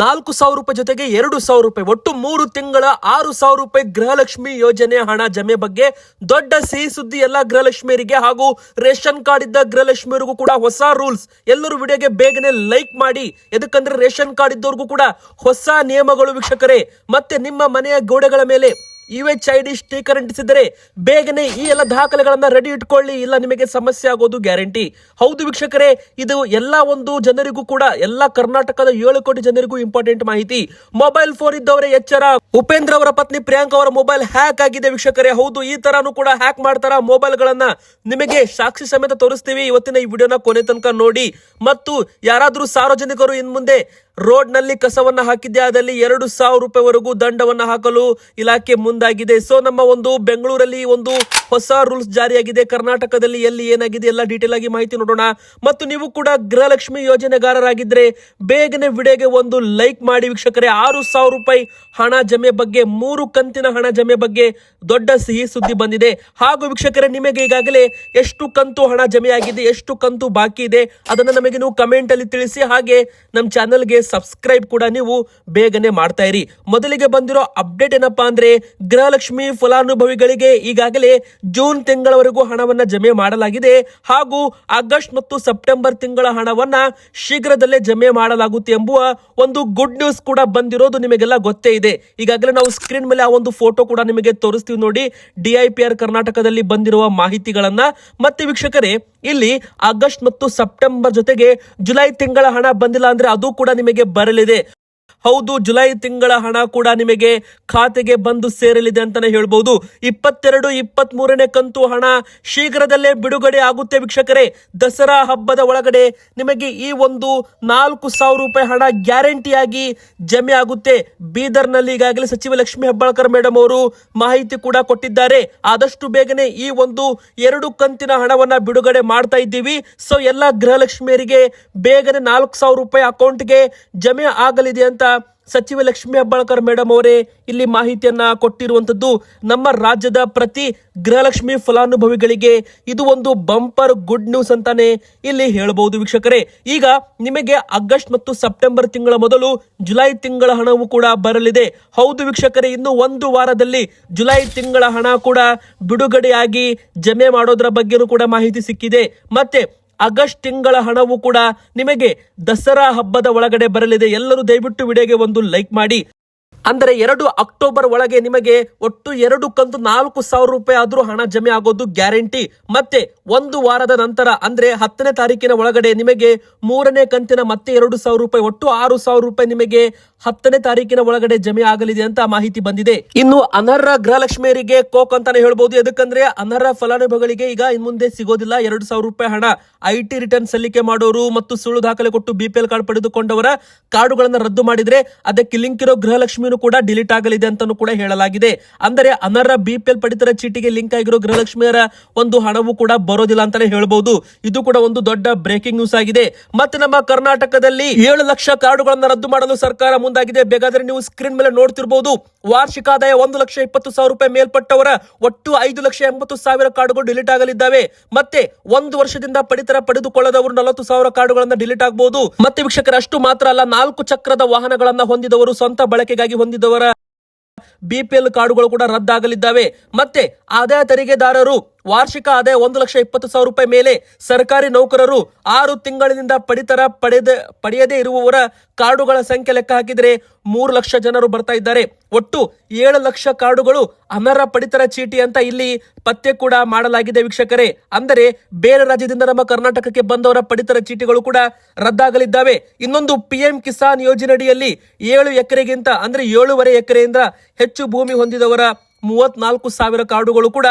ನಾಲ್ಕು ಸಾವಿರ ರೂಪಾಯಿ ಜೊತೆಗೆ ಎರಡು ಸಾವಿರ ರೂಪಾಯಿ, ಒಟ್ಟು ಮೂರು ತಿಂಗಳ ಆರು ಸಾವಿರ ರೂಪಾಯಿ ಗೃಹಲಕ್ಷ್ಮಿ ಯೋಜನೆ ಹಣ ಜಮೆ ಬಗ್ಗೆ ದೊಡ್ಡ ಸಿಹಿ ಸುದ್ದಿ ಎಲ್ಲ ಗೃಹಲಕ್ಷ್ಮಿಯರಿಗೆ ಹಾಗೂ ರೇಷನ್ ಕಾರ್ಡ್ ಇದ್ದ ಗೃಹಲಕ್ಷ್ಮಿಯರಿಗೂ ಕೂಡ ಹೊಸ ರೂಲ್ಸ್. ಎಲ್ಲರೂ ವಿಡಿಯೋಗೆ ಬೇಗನೆ ಲೈಕ್ ಮಾಡಿ. ಎದಕ್ಕಂದ್ರೆ ರೇಷನ್ ಕಾರ್ಡ್ ಇದ್ದವ್ರಿಗೂ ಕೂಡ ಹೊಸ ನಿಯಮಗಳು ವೀಕ್ಷಕರೇ. ಮತ್ತೆ ನಿಮ್ಮ ಮನೆಯ ಗೋಡೆಗಳ ಮೇಲೆ U H I D sticker ಅಂಟಿಸಿದರೆ ಬೇಗನೆ ಈ ಎಲ್ಲ ದಾಖಲೆಗಳನ್ನ ರೆಡಿ ಇಟ್ಕೊಳ್ಳಿ. ಇಲ್ಲ ನಿಮಗೆ ಸಮಸ್ಯೆ ಆಗೋದು ಗ್ಯಾರಂಟಿ ಹೌದು ವೀಕ್ಷಕರೇ, ಇದು ಎಲ್ಲ ಒಂದು ಜನರಿಗೂ ಕೂಡ, ಎಲ್ಲ ಕರ್ನಾಟಕದ ಏಳು ಕೋಟಿ ಜನರಿಗೂ ಇಂಪಾರ್ಟೆಂಟ್ ಮಾಹಿತಿ. ಮೊಬೈಲ್ ಫೋನ್ ಇದ್ದವರೇ, ಎಚ್ಚರ. ಉಪೇಂದ್ರ ಅವರ ಪತ್ನಿ ಪ್ರಿಯಾಂಕ ಅವರ ಮೊಬೈಲ್ ಹ್ಯಾಕ್ ಆಗಿದೆ ವೀಕ್ಷಕರೇ. ಹೌದು, ಈ ತರಾನು ಕೂಡ ಹ್ಯಾಕ್ ಮಾಡ್ತಾರ ಮೊಬೈಲ್ ಗಳನ್ನ. ನಿಮಗೆ ಸಾಕ್ಷಿ ಸಮೇತ ತೋರಿಸ್ತೀವಿ. ಇವತ್ತಿನ ಈ ವಿಡಿಯೋನ ಕೊನೆ ತನಕ ನೋಡಿ. ಮತ್ತು ಯಾರಾದರೂ ಸಾರ್ವಜನಿಕರು ಇನ್ ಮುಂದೆ ರೋಡ್ನಲ್ಲಿ ಕಸವನ್ನ ಹಾಕಿದ್ದೆ ಆದಲ್ಲಿ ಎರಡು ಸಾವಿರ ರೂಪಾಯಿವರೆಗೂ ದಂಡವನ್ನ ಹಾಕಲು ಇಲಾಖೆ ಮುಂದಾಗಿದೆ. ಸೊ, ನಮ್ಮ ಒಂದು ಬೆಂಗಳೂರಲ್ಲಿ ಒಂದು ಹೊಸ ರೂಲ್ಸ್ ಜಾರಿಯಾಗಿದೆ. ಕರ್ನಾಟಕದಲ್ಲಿ ಎಲ್ಲಿ ಏನಾಗಿದೆ ಎಲ್ಲ ಡೀಟೇಲ್ ಆಗಿ ಮಾಹಿತಿ ನೋಡೋಣ. ಮತ್ತು ನೀವು ಕೂಡ ಗೃಹಲಕ್ಷ್ಮಿ ಯೋಜನೆಗಾರರಾಗಿದ್ರೆ ಬೇಗನೆ ವಿಡಿಯೋಗೆ ಒಂದು ಲೈಕ್ ಮಾಡಿ ವೀಕ್ಷಕರೇ. ಆರು ಸಾವಿರ ರೂಪಾಯಿ ಹಣ ಜಮೆ ಬಗ್ಗೆ, ಮೂರು ಕಂತಿನ ಹಣ ಜಮೆ ಬಗ್ಗೆ ದೊಡ್ಡ ಸಿಹಿ ಸುದ್ದಿ ಬಂದಿದೆ. ಹಾಗೂ ವೀಕ್ಷಕರೇ, ನಿಮಗೆ ಈಗಾಗಲೇ ಎಷ್ಟು ಕಂತು ಹಣ ಜಮೆ ಆಗಿದೆ ಎಷ್ಟು ಕಂತು ಬಾಕಿ ಇದೆ, ಅದನ್ನು ನಮಗೆ ನೀವು ಕಮೆಂಟ್ ಅಲ್ಲಿ ತಿಳಿಸಿ. ಹಾಗೆ ನಮ್ಮ ಚಾನೆಲ್ಗೆ ಸಬ್ಸ್ಕ್ರೈಬ್ ಕೂಡ ನೀವು ಬೇಗನೆ ಮಾಡ್ತಾ ಇರಿ. ಮೊದಲಿಗೆ ಬಂದಿರೋ ಅಪ್ಡೇಟ್ ಏನಪ್ಪಾ ಅಂದ್ರೆ ಗೃಹಲಕ್ಷ್ಮಿ ಫಲಾನುಭವಿಗಳಿಗೆ ಈಗಾಗಲೇ ಜೂನ್ ತಿಂಗಳವರೆಗೂ ಹಣವನ್ನ ಜಮೆ ಮಾಡಲಾಗಿದೆ. ಹಾಗೂ ಆಗಸ್ಟ್ ಮತ್ತು ಸೆಪ್ಟೆಂಬರ್ ತಿಂಗಳ ಹಣವನ್ನ ಶೀಘ್ರದಲ್ಲೇ ಜಮೆ ಮಾಡಲಾಗುತ್ತೆ ಎಂಬುವ ಒಂದು ಗುಡ್ ನ್ಯೂಸ್ ಕೂಡ ಬಂದಿರೋದು ನಿಮಗೆಲ್ಲ ಗೊತ್ತೇ ಇದೆ. ಈಗಾಗಲೇ ನಾವು ಸ್ಕ್ರೀನ್ ಮೇಲೆ ಆ ಒಂದು ಫೋಟೋ ಕೂಡ ನಿಮಗೆ ತೋರಿಸ್ತೀವಿ ನೋಡಿ. ಡಿಐಪಿಆರ್ ಕರ್ನಾಟಕದಲ್ಲಿ ಬಂದಿರುವ ಮಾಹಿತಿಗಳನ್ನ. ಮತ್ತೆ ವೀಕ್ಷಕರೇ ಇಲ್ಲಿ ಆಗಸ್ಟ್ ಮತ್ತು ಸೆಪ್ಟೆಂಬರ್ ಜೊತೆಗೆ ಜುಲೈ ತಿಂಗಳ ಹಣ ಬಂದಿಲ್ಲ ಅಂದ್ರೆ ಅದು ಕೂಡ ನಿಮಗೆ ಬರಲಿದೆ. ಹೌದು, ಜುಲೈ ತಿಂಗಳ ಹಣ ಕೂಡ ನಿಮಗೆ ಖಾತೆಗೆ ಬಂದು ಸೇರಲಿದೆ ಅಂತಾನೆ ಹೇಳ್ಬಹುದು ಇಪ್ಪತ್ತೆರಡು ಇಪ್ಪತ್ತ್ ಮೂರನೇ ಕಂತು ಹಣ ಶೀಘ್ರದಲ್ಲೇ ಬಿಡುಗಡೆ ಆಗುತ್ತೆ ವೀಕ್ಷಕರೇ. ದಸರಾ ಹಬ್ಬದ ಒಳಗಡೆ ನಿಮಗೆ ಈ ಒಂದು ನಾಲ್ಕು ಸಾವಿರ ರೂಪಾಯಿ ಹಣ ಗ್ಯಾರಂಟಿಯಾಗಿ ಜಮೆ ಆಗುತ್ತೆ. ಬೀದರ್ನಲ್ಲಿ ಈಗಾಗಲೇ ಸಚಿವ ಲಕ್ಷ್ಮಿ ಹೆಬ್ಬಾಳ್ಕರ್ ಮೇಡಮ್ ಅವರು ಮಾಹಿತಿ ಕೂಡ ಕೊಟ್ಟಿದ್ದಾರೆ. ಆದಷ್ಟು ಬೇಗನೆ ಈ ಒಂದು ಎರಡು ಕಂತಿನ ಹಣವನ್ನ ಬಿಡುಗಡೆ ಮಾಡ್ತಾ ಇದ್ದೀವಿ. ಸೊ, ಎಲ್ಲ ಗೃಹಲಕ್ಷ್ಮಿಯರಿಗೆ ಬೇಗನೆ ನಾಲ್ಕು ಸಾವಿರ ರೂಪಾಯಿ ಅಕೌಂಟ್ಗೆ ಜಮೆ ಆಗಲಿದೆ ಅಂತ ಸಚಿವ ಲಕ್ಷ್ಮಿ ಹೆಬ್ಬಾಳ್ಕರ್ ಮೇಡಮ್ ಅವರೇ, ಇಲ್ಲಿ ಮಾಹಿತಿಯನ್ನ ಕೊಟ್ಟಿರುವಂತದ್ದು ನಮ್ಮ ರಾಜ್ಯದ ಪ್ರತಿ ಗೃಹಲಕ್ಷ್ಮಿ ಫಲಾನುಭವಿಗಳಿಗೆ ಇದು ಒಂದು ಬಂಪರ್ ಗುಡ್ ನ್ಯೂಸ್ ಅಂತಾನೆ ಇಲ್ಲಿ ಹೇಳಬಹುದು ವೀಕ್ಷಕರೇ. ಈಗ ನಿಮಗೆ ಆಗಸ್ಟ್ ಮತ್ತು ಸೆಪ್ಟೆಂಬರ್ ತಿಂಗಳ ಮೊದಲು ಜುಲೈ ತಿಂಗಳ ಹಣವು ಕೂಡ ಬರಲಿದೆ. ಹೌದು ವೀಕ್ಷಕರೇ, ಇನ್ನು ಒಂದು ವಾರದಲ್ಲಿ ಜುಲೈ ತಿಂಗಳ ಹಣ ಕೂಡ ಬಿಡುಗಡೆಯಾಗಿ ಜಮೆ ಮಾಡೋದ್ರ ಬಗ್ಗೆನೂ ಕೂಡ ಮಾಹಿತಿ ಸಿಕ್ಕಿದೆ. ಮತ್ತೆ ಆಗಸ್ಟ್ ತಿಂಗಳ ಹಣವು ಕೂಡ ನಿಮಗೆ ದಸರಾ ಹಬ್ಬದ ಒಳಗಡೆ ಬರಲಿದೆ. ಎಲ್ಲರೂ ದಯವಿಟ್ಟು ವಿಡಿಯೋಗೆ ಒಂದು ಲೈಕ್ ಮಾಡಿ. ಅಂದರೆ ಎರಡು ಅಕ್ಟೋಬರ್ ಒಳಗೆ ನಿಮಗೆ ಒಟ್ಟು ಎರಡು ಕಂತು ನಾಲ್ಕು ಸಾವಿರ ರೂಪಾಯಿ ಆದ್ರೂ ಹಣ ಜಮೆ ಆಗೋದು ಗ್ಯಾರಂಟಿ. ಮತ್ತೆ ಒಂದು ವಾರದ ನಂತರ, ಅಂದ್ರೆ ಹತ್ತನೇ ತಾರೀಕಿನ ಒಳಗಡೆ ನಿಮಗೆ ಮೂರನೇ ಕಂತಿನ ಮತ್ತೆ ಎರಡು ಸಾವಿರ ರೂಪಾಯಿ, ಒಟ್ಟು ಆರು ಸಾವಿರ ರೂಪಾಯಿ ನಿಮಗೆ ಹತ್ತನೇ ತಾರೀಕಿನ ಒಳಗಡೆ ಜಮೆ ಆಗಲಿದೆ ಅಂತ ಮಾಹಿತಿ ಬಂದಿದೆ. ಇನ್ನು ಅನರ್ಹ ಗೃಹಲಕ್ಷ್ಮಿಯರಿಗೆ ಕೋಕ್ ಅಂತಾನೆ ಹೇಳ್ಬೋದು. ಎದಕ್ಕಂದ್ರೆ ಅನರ್ಹ ಫಲಾನುಭವಿಗಳಿಗೆ ಈಗ ಇನ್ ಮುಂದೆ ಸಿಗೋದಿಲ್ಲ ಎರಡು ಸಾವಿರ ರೂಪಾಯಿ ಹಣ. ಐ ಟಿ ರಿಟರ್ನ್ ಸಲ್ಲಿಕೆ ಮಾಡೋರು ಮತ್ತು ಸುಳ್ಳು ದಾಖಲೆ ಕೊಟ್ಟು ಬಿಪಿಎಲ್ ಕಾರ್ಡ್ ಪಡೆದುಕೊಂಡವರ ಕಾರ್ಡುಗಳನ್ನು ರದ್ದು ಮಾಡಿದ್ರೆ ಅದಕ್ಕೆ ಲಿಂಕ್ ಇರೋ ಗೃಹಲಕ್ಷ್ಮಿನೂ ಕೂಡ ಡಿಲೀಟ್ ಆಗಲಿದೆ ಅಂತಾನೂ ಕೂಡ ಹೇಳಲಾಗಿದೆ. ಅಂದರೆ ಅನರ್ಹ ಬಿಪಿಎಲ್ ಪಡಿತರ ಚೀಟಿಗೆ ಲಿಂಕ್ ಆಗಿರೋ ಗೃಹಲಕ್ಷ್ಮಿಯರ ಒಂದು ಹಣವು ಕೂಡ ಬರೋದಿಲ್ಲ ಅಂತಾನೆ ಹೇಳಬಹುದು ಇದು ಕೂಡ ಒಂದು ದೊಡ್ಡ ಬ್ರೇಕಿಂಗ್ ನ್ಯೂಸ್ ಆಗಿದೆ. ಮತ್ತೆ ನಮ್ಮ ಕರ್ನಾಟಕದಲ್ಲಿ ಏಳು ಲಕ್ಷ ಕಾರ್ಡುಗಳನ್ನು ರದ್ದು ಮಾಡಲು ಸರ್ಕಾರ ಮುಂದಾಗಿದೆ. ಬೇಕಾದ್ರೆ ನೀವು ಸ್ಕ್ರೀನ್ ಮೇಲೆ ನೋಡ್ತಿರ್ಬಹುದು ವಾರ್ಷಿಕ ಆದಾಯ ಒಂದು ಲಕ್ಷ ಇಪ್ಪತ್ತು ಸಾವಿರ ರೂಪಾಯಿ ಮೇಲ್ಪಟ್ಟವರ ಒಟ್ಟು ಐದು ಲಕ್ಷ ಎಂಬತ್ತು ಸಾವಿರ ಕಾರ್ಡುಗಳು ಡಿಲೀಟ್ ಆಗಲಿದ್ದಾವೆ. ಮತ್ತೆ ಒಂದು ವರ್ಷದಿಂದ ಪಡಿತರ ಪಡೆದುಕೊಳ್ಳದವರು ನಲವತ್ತು ಸಾವಿರ ಕಾರ್ಡುಗಳನ್ನು ಡಿಲೀಟ್ ಆಗಬಹುದು ಮತ್ತೆ ವೀಕ್ಷಕರ, ಅಷ್ಟು ಮಾತ್ರ ಅಲ್ಲ, ನಾಲ್ಕು ಚಕ್ರದ ವಾಹನಗಳನ್ನ ಹೊಂದಿದವರು ಸ್ವಂತ ಬಳಕೆಗಾಗಿ ಹೊಂದಿದವರ ಬಿಪಿಎಲ್ ಕಾರ್ಡುಗಳು ಕೂಡ ರದ್ದಾಗಲಿದ್ದಾವೆ. ಮತ್ತೆ ಆದಾಯ ತೆರಿಗೆದಾರರು ವಾರ್ಷಿಕ ಆದಾಯ ಒಂದು ಲಕ್ಷ ಇಪ್ಪತ್ತು ಸಾವಿರ ರೂಪಾಯಿ ಮೇಲೆ ಸರ್ಕಾರಿ ನೌಕರರು ಆರು ತಿಂಗಳಿನಿಂದ ಪಡಿತರ ಪಡೆದ ಪಡೆಯದೇ ಇರುವವರ ಕಾರ್ಡುಗಳ ಸಂಖ್ಯೆ ಲೆಕ್ಕ ಹಾಕಿದರೆ ಮೂರು ಲಕ್ಷ ಜನರು ಬರ್ತಾ ಇದ್ದಾರೆ. ಒಟ್ಟು ಏಳು ಲಕ್ಷ ಕಾರ್ಡುಗಳು ಅನರ್ಹ ಪಡಿತರ ಚೀಟಿ ಅಂತ ಇಲ್ಲಿ ಪತ್ತೆ ಕೂಡ ಮಾಡಲಾಗಿದೆ ವೀಕ್ಷಕರೇ. ಅಂದರೆ ಬೇರೆ ರಾಜ್ಯದಿಂದ ನಮ್ಮ ಕರ್ನಾಟಕಕ್ಕೆ ಬಂದವರ ಪಡಿತರ ಚೀಟಿಗಳು ಕೂಡ ರದ್ದಾಗಲಿದ್ದಾವೆ. ಇನ್ನೊಂದು ಪಿಎಂ ಕಿಸಾನ್ ಯೋಜನೆಯಡಿಯಲ್ಲಿ ಏಳು ಎಕರೆಗಿಂತ, ಅಂದ್ರೆ ಏಳೂವರೆ ಎಕರೆಯಿಂದ ಹೆಚ್ಚು ಭೂಮಿ ಹೊಂದಿದವರ ಮೂವತ್ನಾಲ್ಕು ಸಾವಿರ ಕಾರ್ಡುಗಳು ಕೂಡ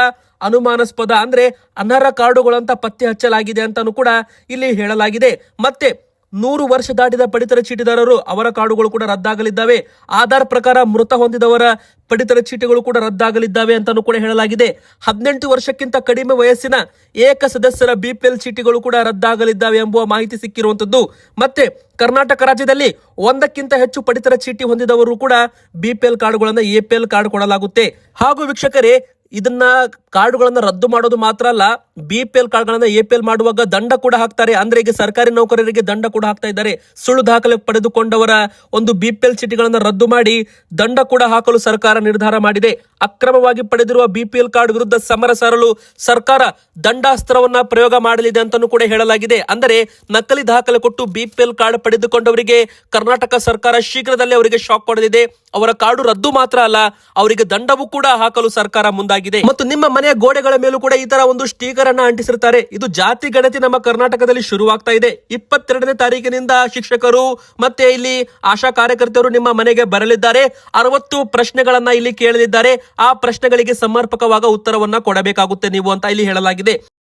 ಅನುಮಾನಾಸ್ಪದ ಅಂದ್ರೆ ಅನರ್ಹ ಕಾರ್ಡುಗಳಂತ ಪತ್ತೆ ಹಚ್ಚಲಾಗಿದೆ ಅಂತಾನು ಕೂಡ ಇಲ್ಲಿ ಹೇಳಲಾಗಿದೆ. ಮತ್ತೆ ನೂರು ವರ್ಷ ದಾಟಿದ ಪಡಿತರ ಚೀಟಿದಾರರು ಅವರ ಕಾರ್ಡುಗಳು ಕೂಡ ರದ್ದಾಗಲಿದ್ದಾವೆ. ಆಧಾರ್ ಪ್ರಕಾರ ಮೃತ ಹೊಂದಿದವರ ಪಡಿತರ ಚೀಟಿಗಳು ಕೂಡ ರದ್ದಾಗಲಿದ್ದಾವೆ ಅಂತಾನು ಕೂಡ ಹೇಳಲಾಗಿದೆ. ಹದಿನೆಂಟು ವರ್ಷಕ್ಕಿಂತ ಕಡಿಮೆ ವಯಸ್ಸಿನ ಏಕ ಸದಸ್ಯರ ಬಿಪಿಎಲ್ ಚೀಟಿಗಳು ಕೂಡ ರದ್ದಾಗಲಿದ್ದಾವೆ ಎಂಬುವ ಮಾಹಿತಿ ಸಿಕ್ಕಿರುವಂತದ್ದು ಮತ್ತೆ ಕರ್ನಾಟಕ ರಾಜ್ಯದಲ್ಲಿ ಒಂದಕ್ಕಿಂತ ಹೆಚ್ಚು ಪಡಿತರ ಚೀಟಿ ಹೊಂದಿದವರು ಕೂಡ ಬಿಪಿಎಲ್ ಕಾರ್ಡ್ಗಳನ್ನ ಎಪಿಎಲ್ ಕಾರ್ಡ್ ಕೊಡಲಾಗುತ್ತೆ. ಹಾಗೂ ವೀಕ್ಷಕರೇ ಇದನ್ನ ಕಾರ್ಡುಗಳನ್ನ ರದ್ದು ಮಾಡೋದು ಮಾತ್ರ ಅಲ್ಲ ಬಿ ಪಿ ಎಲ್ ಕಾರ್ಡ್ಗಳನ್ನ ಎ ಪಿ ಎಲ್ ಮಾಡುವಾಗ ದಂಡ ಕೂಡ ಹಾಕ್ತಾರೆ. ಅಂದ್ರೆ ಈಗ ಸರ್ಕಾರಿ ನೌಕರರಿಗೆ ದಂಡ ಕೂಡ ಹಾಕ್ತಾ ಇದ್ದಾರೆ. ಸುಳ್ಳು ದಾಖಲೆ ಪಡೆದುಕೊಂಡವರ ಒಂದು ಬಿಪಿಎಲ್ ಚೀಟಿಗಳನ್ನ ರದ್ದು ಮಾಡಿ ದಂಡ ಕೂಡ ಹಾಕಲು ಸರ್ಕಾರ ನಿರ್ಧಾರ ಮಾಡಿದೆ. ಅಕ್ರಮವಾಗಿ ಪಡೆದಿರುವ ಬಿಪಿಎಲ್ ಕಾರ್ಡ್ ವಿರುದ್ಧ ಸಮರ ಸಾರಲು ಸರ್ಕಾರ ದಂಡಾಸ್ತ್ರವನ್ನ ಪ್ರಯೋಗ ಮಾಡಲಿದೆ ಅಂತಾನೂ ಕೂಡ ಹೇಳಲಾಗಿದೆ. ಅಂದರೆ ನಕಲಿ ದಾಖಲೆ ಕೊಟ್ಟು ಬಿಪಿಎಲ್ ಕಾರ್ಡ್ ಪಡೆದುಕೊಂಡವರಿಗೆ ಕರ್ನಾಟಕ ಸರ್ಕಾರ ಶೀಘ್ರದಲ್ಲೇ ಅವರಿಗೆ ಶಾಕ್ ಕೊಡಲಿದೆ. ಅವರ ಕಾರ್ಡು ರದ್ದು ಮಾತ್ರ ಅಲ್ಲ, ಅವರಿಗೆ ದಂಡವೂ ಕೂಡ ಹಾಕಲು ಸರ್ಕಾರ ಮುಂದಾಗಿದೆ. ಮತ್ತು ನಿಮ್ಮ ಮನೆಯ ಗೋಡೆಗಳ ಮೇಲೂ ಕೂಡ ಈ ತರ ಒಂದು ಸ್ಟಿಕರ್ ಅನ್ನ ಅಂಟಿಸಿರ್ತಾರೆ ಇದು ಜಾತಿ ಗಣತಿ ನಮ್ಮ ಕರ್ನಾಟಕದಲ್ಲಿ ಶುರುವಾಗ್ತಾ ಇದೆ. ಇಪ್ಪತ್ತೆರಡನೇ ತಾರೀಕಿನಿಂದ ಶಿಕ್ಷಕರು ಮತ್ತೆ ಇಲ್ಲಿ ಆಶಾ ಕಾರ್ಯಕರ್ತರು ನಿಮ್ಮ ಮನೆಗೆ ಬರಲಿದ್ದಾರೆ. ಅರವತ್ತು ಪ್ರಶ್ನೆಗಳನ್ನ ಇಲ್ಲಿ ಕೇಳಲಿದ್ದಾರೆ. ಆ ಪ್ರಶ್ನೆಗಳಿಗೆ ಸಮರ್ಪಕವಾದ ಉತ್ತರವನ್ನ ಕೊಡಬೇಕಾಗುತ್ತೆ ನೀವು ಅಂತ ಇಲ್ಲಿ ಹೇಳಲಾಗಿದೆ.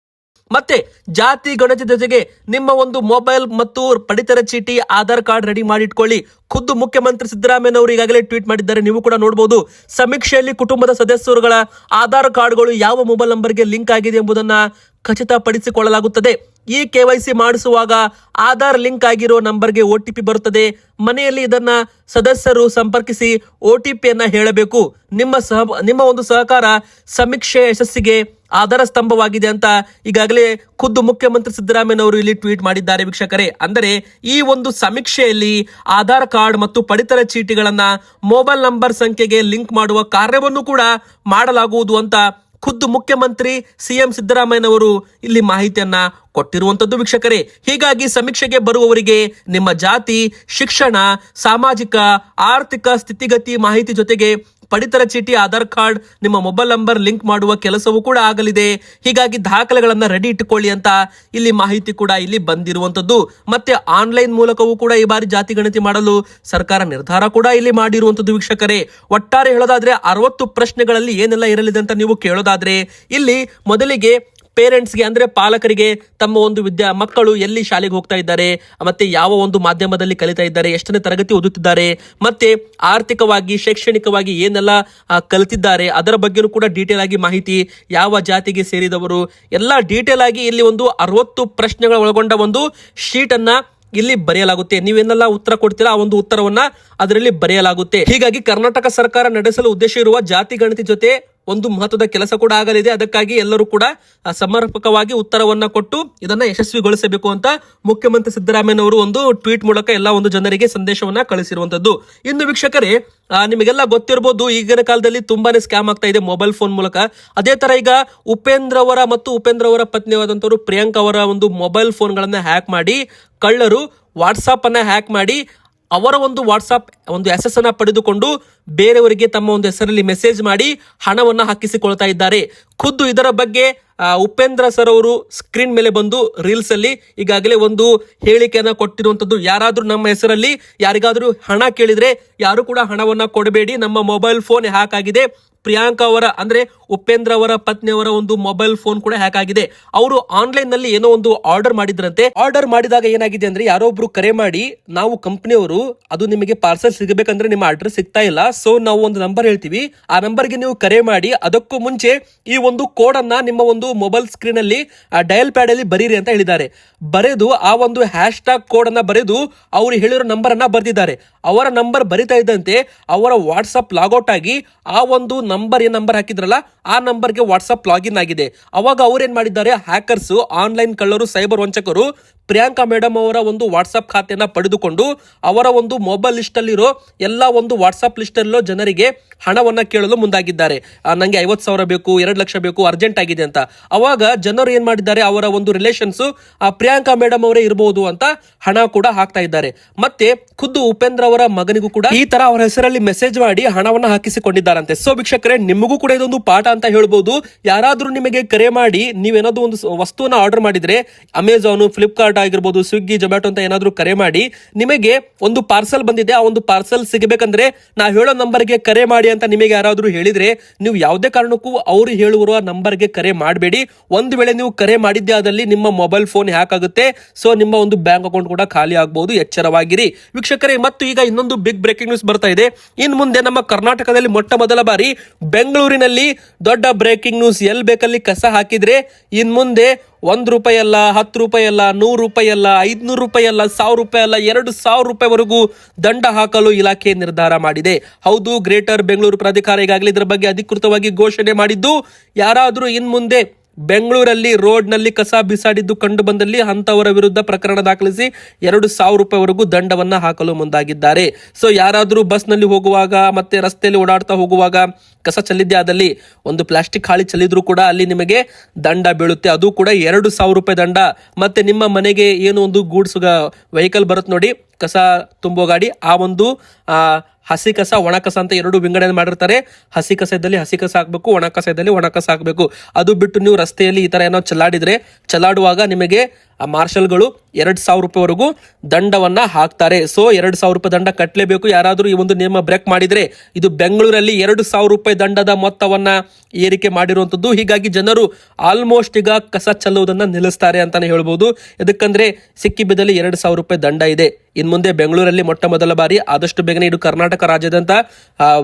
ಮತ್ತೆ ಜಾತಿ ಗಣತಿ ಜೊತೆಗೆ ನಿಮ್ಮ ಒಂದು ಮೊಬೈಲ್ ಮತ್ತು ಪಡಿತರ ಚೀಟಿ, ಆಧಾರ್ ಕಾರ್ಡ್ ರೆಡಿ ಮಾಡಿಟ್ಕೊಳ್ಳಿ ಖುದ್ದು ಮುಖ್ಯಮಂತ್ರಿ ಸಿದ್ದರಾಮಯ್ಯನವರು ಈಗಾಗಲೇ ಟ್ವೀಟ್ ಮಾಡಿದ್ದಾರೆ. ನೀವು ಕೂಡ ನೋಡಬಹುದು ಸಮೀಕ್ಷೆಯಲ್ಲಿ ಕುಟುಂಬದ ಸದಸ್ಯರುಗಳ ಆಧಾರ್ ಕಾರ್ಡ್ಗಳು ಯಾವ ಮೊಬೈಲ್ ನಂಬರ್ಗೆ ಲಿಂಕ್ ಆಗಿದೆ ಎಂಬುದನ್ನು ಖಚಿತಪಡಿಸಿಕೊಳ್ಳಲಾಗುತ್ತದೆ. ಈ ಕೆ ವೈ ಸಿ ಮಾಡಿಸುವಾಗ ಆಧಾರ್ ಲಿಂಕ್ ಆಗಿರೋ ನಂಬರ್ಗೆ ಒ ಟಿ ಪಿ ಬರುತ್ತದೆ. ಮನೆಯಲ್ಲಿ ಇದನ್ನ ಸದಸ್ಯರು ಸಂಪರ್ಕಿಸಿ ಒ ಟಿ ಪಿಯನ್ನ ಹೇಳಬೇಕು. ನಿಮ್ಮ ಸಹ, ನಿಮ್ಮ ಒಂದು ಸಹಕಾರ ಸಮೀಕ್ಷೆ ಯಶಸ್ಸಿಗೆ ಆಧಾರ ಸ್ತಂಭವಾಗಿದೆ ಅಂತ ಈಗಾಗಲೇ ಖುದ್ದು ಮುಖ್ಯಮಂತ್ರಿ ಸಿದ್ದರಾಮಯ್ಯನವರು ಇಲ್ಲಿ ಟ್ವೀಟ್ ಮಾಡಿದ್ದಾರೆ ವೀಕ್ಷಕರೇ. ಅಂದರೆ ಈ ಒಂದು ಸಮೀಕ್ಷೆಯಲ್ಲಿ ಆಧಾರ್ ಕಾರ್ಡ್ ಮತ್ತು ಪಡಿತರ ಚೀಟಿಗಳನ್ನು ಮೊಬೈಲ್ ನಂಬರ್ ಸಂಖ್ಯೆಗೆ ಲಿಂಕ್ ಮಾಡುವ ಕಾರ್ಯವನ್ನು ಕೂಡ ಮಾಡಲಾಗುವುದು ಅಂತ ಖುದ್ದು ಮುಖ್ಯಮಂತ್ರಿ ಸಿಎಂ ಸಿದ್ದರಾಮಯ್ಯನವರು ಇಲ್ಲಿ ಮಾಹಿತಿಯನ್ನ ಕೊಟ್ಟಿರುವಂತದ್ದು ವೀಕ್ಷಕರೇ. ಹೀಗಾಗಿ ಸಮೀಕ್ಷೆಗೆ ಬರುವವರಿಗೆ ನಿಮ್ಮ ಜಾತಿ, ಶಿಕ್ಷಣ, ಸಾಮಾಜಿಕ, ಆರ್ಥಿಕ ಸ್ಥಿತಿಗತಿ ಮಾಹಿತಿ ಜೊತೆಗೆ ಪಡಿತರ ಚೀಟಿ, ಆಧಾರ್ ಕಾರ್ಡ್, ನಿಮ್ಮ ಮೊಬೈಲ್ ನಂಬರ್ ಲಿಂಕ್ ಮಾಡುವ ಕೆಲಸವೂ ಕೂಡ ಆಗಲಿದೆ. ಹೀಗಾಗಿ ದಾಖಲೆಗಳನ್ನ ರೆಡಿ ಇಟ್ಟುಕೊಳ್ಳಿ ಅಂತ ಇಲ್ಲಿ ಮಾಹಿತಿ ಕೂಡ ಇಲ್ಲಿ ಬಂದಿರುವಂತದ್ದು. ಮತ್ತೆ ಆನ್ಲೈನ್ ಮೂಲಕವೂ ಕೂಡ ಈ ಬಾರಿ ಜಾತಿ ಗಣತಿ ಮಾಡಲು ಸರ್ಕಾರ ನಿರ್ಧಾರ ಕೂಡ ಇಲ್ಲಿ ಮಾಡಿರುವಂತದ್ದು ವೀಕ್ಷಕರೇ. ಒಟ್ಟಾರೆ ಹೇಳೋದಾದ್ರೆ ಅರವತ್ತು ಪ್ರಶ್ನೆಗಳಲ್ಲಿ ಏನೆಲ್ಲ ಇರಲಿದೆ ಅಂತ ನೀವು ಕೇಳೋದಾದ್ರೆ, ಇಲ್ಲಿ ಮೊದಲಿಗೆ ಪೇರೆಂಟ್ಸ್ಗೆ ಅಂದ್ರೆ ಪಾಲಕರಿಗೆ ತಮ್ಮ ಒಂದು ವಿದ್ಯಾ, ಮಕ್ಕಳು ಎಲ್ಲಿ ಶಾಲೆಗೆ ಹೋಗ್ತಾ ಇದ್ದಾರೆ, ಮತ್ತೆ ಯಾವ ಒಂದು ಮಾಧ್ಯಮದಲ್ಲಿ ಕಲಿತಾ ಇದ್ದಾರೆ, ಎಷ್ಟನೇ ತರಗತಿ ಓದುತ್ತಿದ್ದಾರೆ, ಮತ್ತೆ ಆರ್ಥಿಕವಾಗಿ, ಶೈಕ್ಷಣಿಕವಾಗಿ ಏನೆಲ್ಲ ಕಲಿತಿದ್ದಾರೆ, ಅದರ ಬಗ್ಗೆನೂ ಕೂಡ ಡೀಟೇಲ್ ಆಗಿ ಮಾಹಿತಿ ಯಾವ ಜಾತಿಗೆ ಸೇರಿದವರು, ಎಲ್ಲ ಡೀಟೇಲ್ ಆಗಿ ಇಲ್ಲಿ ಒಂದು ಅರವತ್ತು ಪ್ರಶ್ನೆಗಳ ಒಳಗೊಂಡ ಒಂದು ಶೀಟ್ ಅನ್ನ ಇಲ್ಲಿ ಬರೆಯಲಾಗುತ್ತೆ. ನೀವೇನೆಲ್ಲ ಉತ್ತರ ಕೊಡ್ತೀರಾ ಆ ಒಂದು ಉತ್ತರವನ್ನ ಅದರಲ್ಲಿ ಬರೆಯಲಾಗುತ್ತೆ. ಹೀಗಾಗಿ ಕರ್ನಾಟಕ ಸರ್ಕಾರ ನಡೆಸಲು ಉದ್ದೇಶ ಇರುವ ಜಾತಿ ಗಣತಿ ಜೊತೆ ಒಂದು ಮಹತ್ವದ ಕೆಲಸ ಕೂಡ ಆಗಲಿದೆ. ಅದಕ್ಕಾಗಿ ಎಲ್ಲರೂ ಕೂಡ ಸಮರ್ಪಕವಾಗಿ ಉತ್ತರವನ್ನ ಕೊಟ್ಟು ಇದನ್ನ ಯಶಸ್ವಿಗೊಳಿಸಬೇಕು ಅಂತ ಮುಖ್ಯಮಂತ್ರಿ ಸಿದ್ದರಾಮಯ್ಯನವರು ಒಂದು ಟ್ವೀಟ್ ಮೂಲಕ ಎಲ್ಲ ಒಂದು ಜನರಿಗೆ ಸಂದೇಶವನ್ನ ಕಳಿಸಿರುವಂತದ್ದು. ಇನ್ನು ವೀಕ್ಷಕರೇ ನಿಮಗೆಲ್ಲ ಗೊತ್ತಿರಬಹುದು ಈಗಿನ ಕಾಲದಲ್ಲಿ ತುಂಬಾನೇ ಸ್ಕ್ಯಾಮ್ ಆಗ್ತಾ ಇದೆ ಮೊಬೈಲ್ ಫೋನ್ ಮೂಲಕ. ಅದೇ ತರ ಈಗ ಉಪೇಂದ್ರ ಅವರ ಮತ್ತು ಉಪೇಂದ್ರ ಅವರ ಪತ್ನಿಯಾದಂತವರು ಪ್ರಿಯಾಂಕಾ ಅವರ ಒಂದು ಮೊಬೈಲ್ ಫೋನ್ಗಳನ್ನ ಹ್ಯಾಕ್ ಮಾಡಿ, ಕಳ್ಳರು ವಾಟ್ಸಾಪ್ ಅನ್ನ ಹ್ಯಾಕ್ ಮಾಡಿ, ಅವರ ಒಂದು ವಾಟ್ಸಾಪ್ ಒಂದು ಎಸ್ ಅನ್ನ ಪಡೆದುಕೊಂಡು ಬೇರೆಯವರಿಗೆ ತಮ್ಮ ಒಂದು ಹೆಸರಲ್ಲಿ ಮೆಸೇಜ್ ಮಾಡಿ ಹಣವನ್ನ ಹಾಕಿಸಿಕೊಳ್ತಾ ಇದ್ದಾರೆ. ಖುದ್ದು ಇದರ ಬಗ್ಗೆ ಉಪೇಂದ್ರ ಸರ್ ಅವರು ಸ್ಕ್ರೀನ್ ಮೇಲೆ ಬಂದು ರೀಲ್ಸ್ ಅಲ್ಲಿ ಈಗಾಗಲೇ ಒಂದು ಹೇಳಿಕೆಯನ್ನ ಕೊಟ್ಟಿರುವಂತದ್ದು ಯಾರಾದ್ರೂ ನಮ್ಮ ಹೆಸರಲ್ಲಿ ಯಾರಿಗಾದ್ರೂ ಹಣ ಕೇಳಿದ್ರೆ ಯಾರು ಕೂಡ ಹಣವನ್ನ ಕೊಡಬೇಡಿ. ನಮ್ಮ ಮೊಬೈಲ್ ಫೋನ್ ಹ್ಯಾಕ್ ಆಗಿದೆ ಪ್ರಿಯಾಂಕಾ ಅವರ, ಅಂದ್ರೆ ಉಪೇಂದ್ರ ಅವರ ಪತ್ನಿಯವರ ಒಂದು ಮೊಬೈಲ್ ಫೋನ್ ಕೂಡ ಹ್ಯಾಕ್ ಆಗಿದೆ. ಅವರು ಆನ್ಲೈನ್ನಲ್ಲಿ ಏನೋ ಒಂದು ಆರ್ಡರ್ ಮಾಡಿದ್ರಂತೆ. ಆರ್ಡರ್ ಮಾಡಿದಾಗ ಏನಾಗಿದೆ ಅಂದ್ರೆ ಯಾರೋ ಒಬ್ರು ಕರೆ ಮಾಡಿ, ನಾವು ಕಂಪನಿಯವರು, ಅದು ನಿಮಗೆ ಪಾರ್ಸಲ್ ಸಿಗಬೇಕಂದ್ರೆ ನಿಮ್ಮ ಅಡ್ರೆಸ್ ಸಿಗ್ತಾ ಇಲ್ಲ, ಸೊ ನಾವು ಒಂದು ನಂಬರ್ ಹೇಳ್ತೀವಿ. ಆ ನಂಬರ್ಗೆ ನೀವು ಕರೆ ಮಾಡಿ, ಅದಕ್ಕೂ ಮುಂಚೆ ಈ ಒಂದು ಕೋಡ್ ಅನ್ನ ನಿಮ್ಮ ಒಂದು ಮೊಬೈಲ್ ಸ್ಕ್ರೀನ್ ಅಲ್ಲಿ ಡಯಲ್ ಪ್ಯಾಡ್ ಅಲ್ಲಿ ಬರೀರಿ ಅಂತ ಹೇಳಿದ್ದಾರೆ. ಬರೆದು, ಆ ಒಂದು ಹ್ಯಾಶ್ ಟ್ಯಾಗ್ ಕೋಡ್ ಅನ್ನ ಬರೆದು, ಅವರು ಹೇಳಿರೋ ನಂಬರ್ ಅನ್ನ ಬರೆದಿದ್ದಾರೆ. ಅವರ ನಂಬರ್ ಬರಿತಾ ಇದ್ದಂತೆ, ಅವರ ವಾಟ್ಸ್ಆಪ್ ಲಾಗೌಟ್ ಆಗಿ, ಆ ಒಂದು ನಂಬರ್ ಏನ್ ನಂಬರ್ ಹಾಕಿದ್ರಲ್ಲ ಆ ನಂಬರ್ಗೆ ವಾಟ್ಸ್ಆಪ್ ಲಾಗಿನ್ ಆಗಿದೆ. ಅವಾಗ ಅವ್ರೇನ್ ಮಾಡಿದ್ದಾರೆ ಹ್ಯಾಕರ್ಸ್ ಆನ್ಲೈನ್ ಕಳ್ಳರು ಸೈಬರ್ ವಂಚಕರು ಪ್ರಿಯಾಂಕಾ ಮೇಡಮ್ ಅವರ ಒಂದು ವಾಟ್ಸಪ್ ಖಾತೆಯನ್ನ ಪಡೆದುಕೊಂಡು ಅವರ ಒಂದು ಮೊಬೈಲ್ ಲಿಸ್ಟ್ ಅಲ್ಲಿರೋ ಎಲ್ಲ ಒಂದು ವಾಟ್ಸಪ್ ಲಿಸ್ಟ್ ಅಲ್ಲಿರೋ ಜನರಿಗೆ ಹಣವನ್ನ ಕೇಳಲು ಮುಂದಾಗಿದ್ದಾರೆ. ಆ, ನಂಗೆ ಐವತ್ತು ಸಾವಿರ ಬೇಕು ಎರಡು ಲಕ್ಷ ಬೇಕು ಅರ್ಜೆಂಟ್ ಆಗಿದೆ ಅಂತ. ಅವಾಗ ಜನರು ಏನ್ ಮಾಡಿದ್ದಾರೆ ಅವರ ಒಂದು ರಿಲೇಷನ್ಸ್ ಪ್ರಿಯಾಂಕಾ ಮೇಡಮ್ ಅವರೇ ಇರಬಹುದು ಅಂತ ಹಣ ಕೂಡ ಹಾಕ್ತಾ ಇದ್ದಾರೆ. ಮತ್ತೆ ಖುದ್ದು ಉಪೇಂದ್ರ ಅವರ ಮಗನಿಗೂ ಕೂಡ ಈ ತರ ಅವರ ಹೆಸರಲ್ಲಿ ಮೆಸೇಜ್ ಮಾಡಿ ಹಣವನ್ನ ಹಾಕಿಸಿಕೊಂಡಿದ್ದಾರಂತೆ. ಸೊ ವೀಕ್ಷಕರೇ ನಿಮಗೂ ಕೂಡ ಇದೊಂದು ಪಾಠ ಅಂತ ಹೇಳ್ಬೋದು. ಯಾರಾದರೂ ನಿಮಗೆ ಕರೆ ಮಾಡಿ, ನೀವೇನಾದ್ರೂ ಒಂದು ವಸ್ತುವನ್ನ ಆರ್ಡರ್ ಮಾಡಿದ್ರೆ ಅಮೆಝಾನು ಫ್ಲಿಪ್ಕಾರ್ಟ್ ಆಗಿರ್ಬೋದು ಸ್ವಿಗ್ಗಿ ಜೊಮ್ಯಾಟೊ ಅಂತ ಏನಾದ್ರೂ ಕರೆ ಮಾಡಿ, ನಿಮಗೆ ಒಂದು ಪಾರ್ಸಲ್ ಬಂದಿದೆ, ಆ ಒಂದು ಪಾರ್ಸಲ್ ಸಿಗಬೇಕಂದ್ರೆ ನಾ ಹೇಳೋ ನಂಬರ್ಗೆ ಕರೆ ಮಾಡಿ ಅಂತ ನಿಮಗೆ ಯಾರಾದರೂ ಹೇಳಿದ್ರೆ, ನೀವು ಯಾವುದೇ ಕಾರಣಕ್ಕೂ ಅವರು ಹೇಳುವ ನಂಬರ್ಗೆ ಕರೆ ಮಾಡಬೇಡಿ. ಒಂದು ವೇಳೆ ನೀವು ಕರೆ ಮಾಡಿದ್ದೆ ಆದಲ್ಲಿ ನಿಮ್ಮ ಮೊಬೈಲ್ ಫೋನ್ ಹ್ಯಾಕ್ ಆಗುತ್ತೆ. ಸೊ ನಿಮ್ಮ ಒಂದು ಬ್ಯಾಂಕ್ ಅಕೌಂಟ್ ಕೂಡ ಖಾಲಿ ಆಗಬಹುದು ಎಚ್ಚರವಾಗಿರಿ. ವೀಕ್ಷಕರೇ, ಮತ್ತು ಈಗ ಇನ್ನೊಂದು ಬಿಗ್ ಬ್ರೇಕಿಂಗ್ ನ್ಯೂಸ್ ಬರ್ತಾ ಇದೆ. ಇನ್ನು ಮುಂದೆ ನಮ್ಮ ಕರ್ನಾಟಕದಲ್ಲಿ ಮೊಟ್ಟ ಮೊದಲ ಬಾರಿ ಬೆಂಗಳೂರಿನಲ್ಲಿ ದೊಡ್ಡ ಬ್ರೇಕಿಂಗ್ ನ್ಯೂಸ್. ಎಲ್ಲಿ ಬೇಕಲ್ಲಿ ಕಸ ಹಾಕಿದ್ರೆ ಇನ್ ಮುಂದೆ ಒಂದ್ ರೂಪಾಯಿ ಅಲ್ಲ, ಹತ್ತು ರೂಪಾಯಿ ಅಲ್ಲ, ನೂರು ರೂಪಾಯಿ ಅಲ್ಲ, ಐದ್ನೂರು ರೂಪಾಯಿ ಅಲ್ಲ, ಸಾವಿರ ರೂಪಾಯಿ ಅಲ್ಲ, ಎರಡು ಸಾವಿರ ರೂಪಾಯಿವರೆಗೂ ದಂಡ ಹಾಕಲು ಇಲಾಖೆ ನಿರ್ಧಾರ ಮಾಡಿದೆ. ಹೌದು, ಗ್ರೇಟರ್ ಬೆಂಗಳೂರು ಪ್ರಾಧಿಕಾರ ಈಗಾಗಲೇ ಇದರ ಬಗ್ಗೆ ಅಧಿಕೃತವಾಗಿ ಘೋಷಣೆ ಮಾಡಿದ್ದು, ಯಾರಾದರೂ ಇನ್ ಮುಂದೆ ಬೆಂಗಳೂರಲ್ಲಿ ರೋಡ್ನಲ್ಲಿ ಕಸ ಬಿಸಾಡಿದ್ದು ಕಂಡು ಬಂದಲ್ಲಿ ಅಂತವರ ವಿರುದ್ಧ ಪ್ರಕರಣ ದಾಖಲಿಸಿ ಎರಡು ಸಾವಿರ ರೂಪಾಯಿವರೆಗೂ ದಂಡವನ್ನ ಹಾಕಲು ಮುಂದಾಗಿದ್ದಾರೆ. ಸೊ ಯಾರಾದರೂ ಬಸ್ನಲ್ಲಿ ಹೋಗುವಾಗ ಮತ್ತೆ ರಸ್ತೆಯಲ್ಲಿ ಓಡಾಡ್ತಾ ಹೋಗುವಾಗ ಕಸ ಚೆಲ್ಲಿದ್ದೆ ಆದಲ್ಲಿ ಒಂದು ಪ್ಲಾಸ್ಟಿಕ್ ಹಾಳಿ ಚೆಲ್ಲಿದ್ರು ಕೂಡ ಅಲ್ಲಿ ನಿಮಗೆ ದಂಡ ಬೀಳುತ್ತೆ. ಅದು ಕೂಡ ಎರಡು ಸಾವಿರ ರೂಪಾಯಿ ದಂಡ. ಮತ್ತೆ ನಿಮ್ಮ ಮನೆಗೆ ಏನು ಒಂದು ಗೂಡ್ಸ್ ವೆಹಿಕಲ್ ಬರುತ್ತೆ ನೋಡಿ, ಕಸ ತುಂಬೋ ಗಾಡಿ ಆ ಒಂದು ಹಸಿ ಕಸ ಒಣ ಕಸ ಅಂತ ಎರಡು ವಿಂಗಡಣೆ ಮಾಡಿರ್ತಾರೆ. ಹಸಿ ಕಸದಲ್ಲಿ ಹಸಿ ಕಸ ಹಾಕಬೇಕು ಒಣ ಕಸ ಇದ್ದಲ್ಲಿ ಒಣ ಕಸ ಹಾಕಬೇಕು. ಅದು ಬಿಟ್ಟು ನೀವು ರಸ್ತೆಯಲ್ಲಿ ಈ ಥರ ಏನೋ ಚಲಾಡಿದ್ರೆ ಚಲಾಡುವಾಗ ನಿಮಗೆ ಆ ಮಾರ್ಷಲ್ಗಳು ಎರಡು ಸಾವಿರ ರೂಪಾಯಿವರೆಗೂ ದಂಡವನ್ನ ಹಾಕ್ತಾರೆ. ಸೊ ಎರಡು ಸಾವಿರ ರೂಪಾಯಿ ದಂಡ ಕಟ್ಟಲೇಬೇಕು ಯಾರಾದರೂ ಈ ಒಂದು ನಿಯಮ ಬ್ರೇಕ್ ಮಾಡಿದ್ರೆ, ಇದು ಬೆಂಗಳೂರಲ್ಲಿ ಎರಡು ಸಾವಿರ ರೂಪಾಯಿ ದಂಡದ ಮೊತ್ತವನ್ನ ಏರಿಕೆ ಮಾಡಿರುವಂತದ್ದು ಹೀಗಾಗಿ ಜನರು ಆಲ್ಮೋಸ್ಟ್ ಈಗ ಕಸ ಚೆಲ್ಲುವುದನ್ನು ನಿಲ್ಲಿಸ್ತಾರೆ ಅಂತಲೇ ಹೇಳ್ಬೋದು. ಇದಕ್ಕಂದರೆ ಸಿಕ್ಕಿ ಬಿದ್ದಲ್ಲಿ ಎರಡು ಸಾವಿರ ರೂಪಾಯಿ ದಂಡ ಇದೆ. ಇನ್ ಮುಂದೆ ಬೆಂಗಳೂರಲ್ಲಿ ಮೊಟ್ಟ ಮೊದಲ ಬಾರಿ ಆದಷ್ಟು ಬೇಗನೆ ಇದು ಕರ್ನಾಟಕ ರಾಜ್ಯದಂತ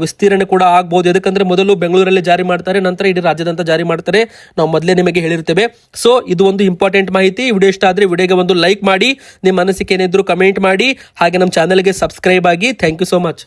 ವಿಸ್ತೀರ್ಣ ಕೂಡ ಆಗ್ಬೋದು. ಯಾಕಂದ್ರೆ ಮೊದಲು ಬೆಂಗಳೂರಲ್ಲಿ ಜಾರಿ ಮಾಡ್ತಾರೆ, ನಂತರ ಇಡೀ ರಾಜ್ಯದಂತ ಜಾರಿ ಮಾಡ್ತಾರೆ. ನಾವು ಮೊದಲೇ ನಿಮಗೆ ಹೇಳಿರ್ತೇವೆ. ಸೊ ಇದು ಒಂದು ಇಂಪಾರ್ಟೆಂಟ್ ಮಾಹಿತಿ. ವಿಡಿಯೋ ಇಷ್ಟ ಆದ್ರೆ ವಿಡಿಯೋಗೆ ಒಂದು ಲೈಕ್ ಮಾಡಿ, ನಿಮ್ಮ ಮನಸ್ಸಿಗೆ ಏನಿದ್ರು ಕಮೆಂಟ್ ಮಾಡಿ, ಹಾಗೆ ನಮ್ಮ ಚಾನಲ್ಗೆ ಸಬ್ಸ್ಕ್ರೈಬ್ ಆಗಿ. Thank you so much